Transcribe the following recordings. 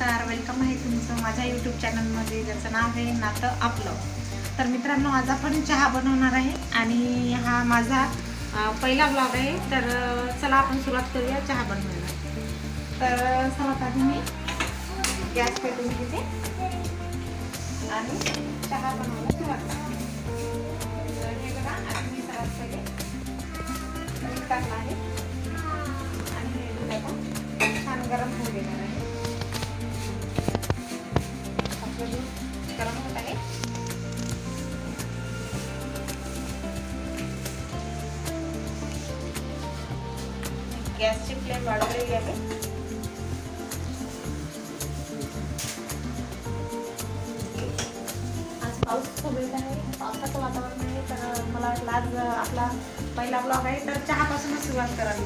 Welcome आहे तुमचं माझ्या यूट्यूब चॅनलमध्ये ज्याचं नाव आहे नातं आपलं. तर मित्रांनो आज आपण चहा बनवणार आहे आणि हा माझा पहिला ब्लॉग आहे. तर चला आपण सुरुवात करूया चहा बनवायला. तर सर्वात आधी मी गॅस पेटून घेते आणि चहा बनवायला सुरुवात करते. तर हे बघा मी सर्वात पहिले आहे. आणि छान गरम होऊ देणार गॅसची फ्लेम वाढवलेली आहे. आज पाऊस खूप येत आहे. पावसाचं वातावरण आहे तर मला वाटलं आज आपला पहिला ब्लॉग आहे तर चहापासूनच सुरुवात करावी.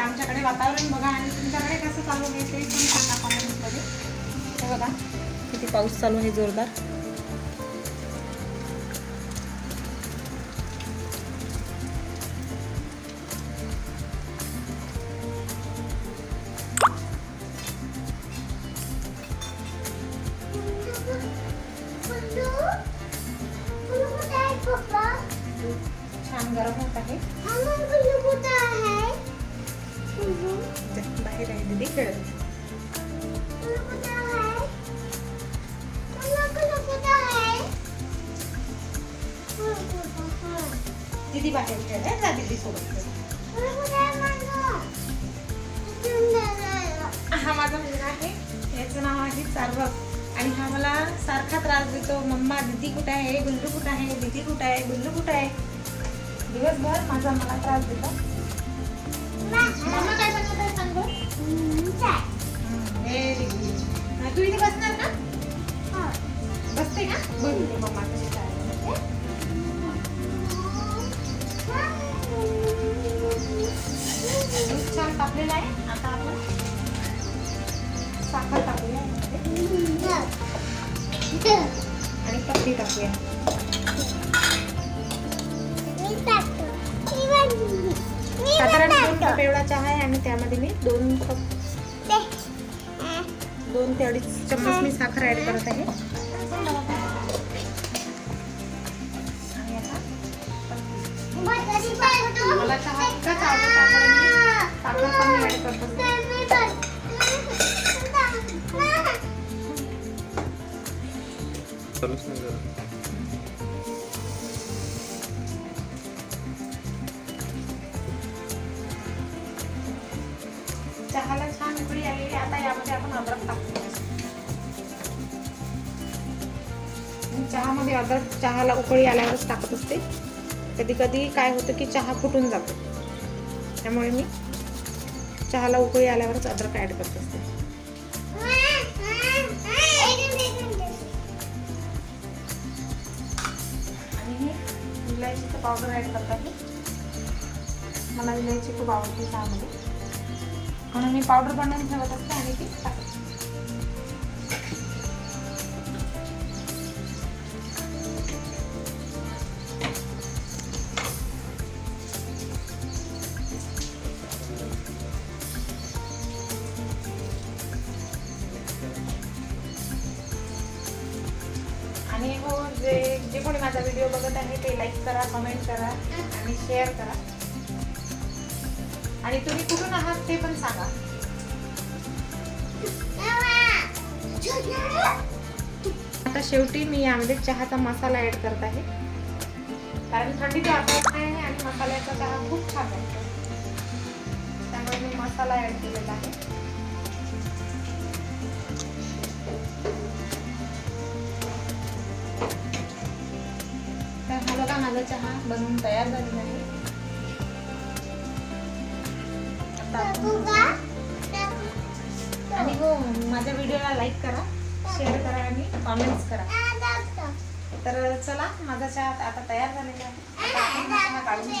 आमच्याकडे वातावरण बघा आणि तुमच्याकडे कसं चालू आहे ते सांगा कॉमेंट्समध्ये बघा किती पाऊस चालू आहे जोरदार. छान गरम होत आहे. बाहेर आहे दीदी खेळत दीदी बाहेर खेळत जा दीदी सोबत. हा माझा मुलगा आहे. याचं नाव आहे चार्वक. आणि हा मला सारखा त्रास देतो. मम्मा दीदी कुठे आहे? गुल्लू कुठं आहे? दीदी कुठं आहे? गुल्लू कुठं आहे? दिवसभर माझा मला त्रास देतो. मम्मा काय बनवत आहे सांग व्हेरी गुड तू इथे बसणार ना बसते का? मम्मा छान तापलेलं आहे. आणि पत्ती टाकूया. साधारण दोन कप एवढा चहा आहे आणि त्यामध्ये मी दोन कप दोन ते अडीच चम्मच मी साखर ऍड करत आहे. मला चहा इतकाच आवडतो साखर कमी ऍड करत असते. चहाला छान उकळी आलेली आता यामध्ये आपण अद्रक टाकतो चहामध्ये अद्रक चहाला उकळी आल्यावरच टाकत असते. कधी कधी काय होतं की चहा फुटून जातो. त्यामुळे मी चहाला उकळी आल्यावरच अद्रक ऍड करत असते. आणि इलायचीचं पावडर ऍड करतात आहे. मला इलायची खूप आवडते चहामध्ये. म्हणून मी पावडर बनवून ठेवत असते आणि ती टाकते. आणि हो जे जे कोणी माझा व्हिडिओ बघत आहे ते लाईक करा कमेंट करा आणि शेअर करा. आणि तुम्ही कुठून आहात ते पण सांगा. आता शेवटी मी यामध्ये चहाचा मसाला ऍड करत आहे. कारण थंडी वातावरण आहे आणि मसाल्याचा चहा खूप छान आहे. त्यामुळे मी मसाला ऍड केलेला आहे. तर हा बघा माझा चहा बनवून तयार झालेला आहे. आणि हो माझ्या व्हिडिओला लाईक करा. शेअर करा आणि कॉमेंट्स करा. तर चला माझा चहा आता तयार झालेला आहे काढून